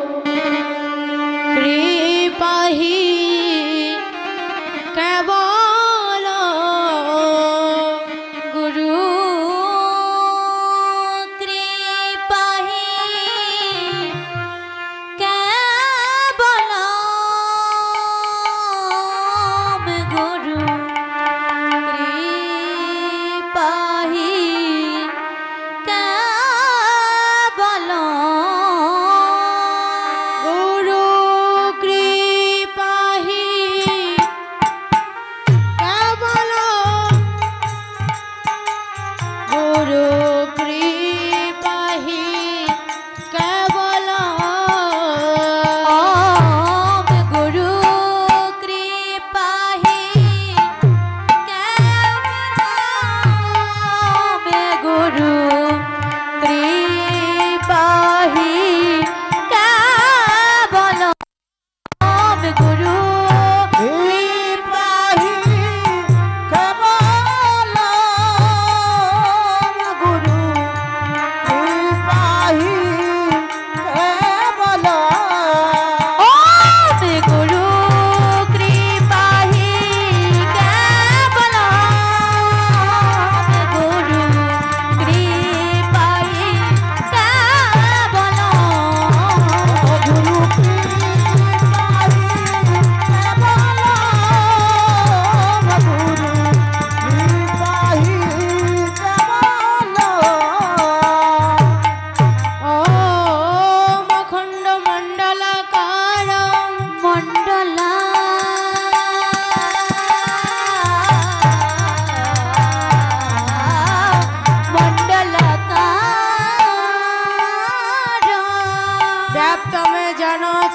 you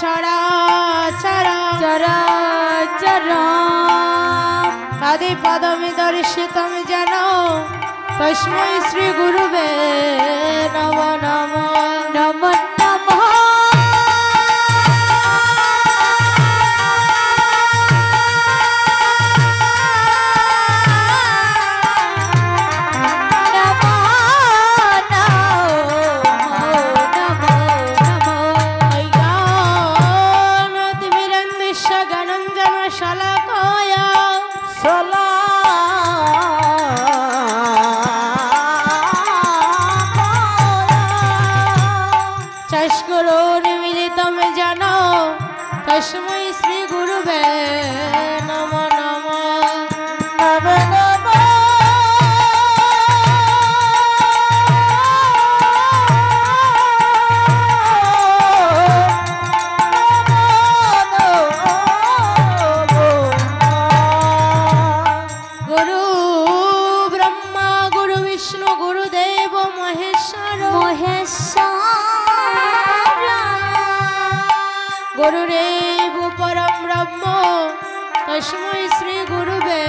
ছড়া ছড়া। চরা চরা আদি পদমি দর্শিতম যেন। তস্মৈ শ্রী গুরুবে নম নম। নম চষ্করোর মিলিতম জানো তস্मै তস্मै শ্রী গুরুবে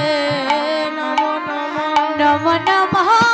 নম নম নম নমঃ নম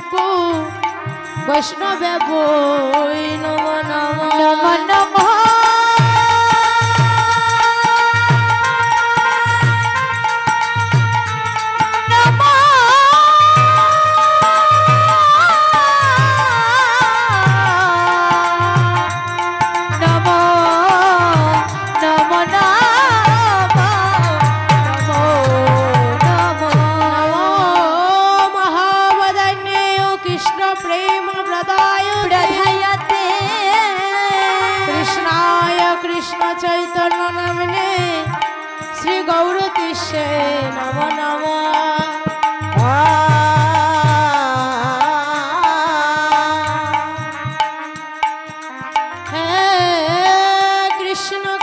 পাবনেভ্যো বৈষ্ণবে বই নম নম। নম নমো।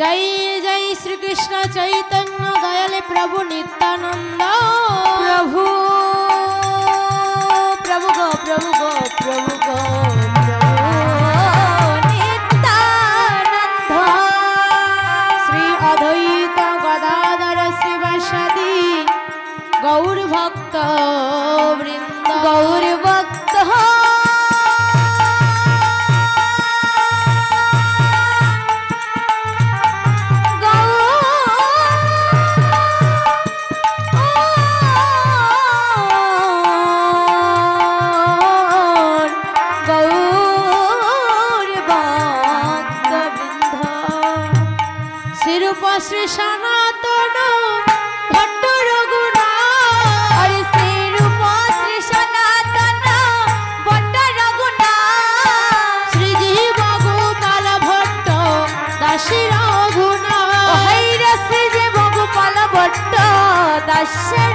জয় জয় শ্রীকৃষ্ণ চৈতন্য দয়াল প্রভু নিত্যানন্দ। প্রভু প্রভু গো প্রভু গো প্রভু গো গৌর ভক্ত বৃন্দ। গৌর ভক্ত I said.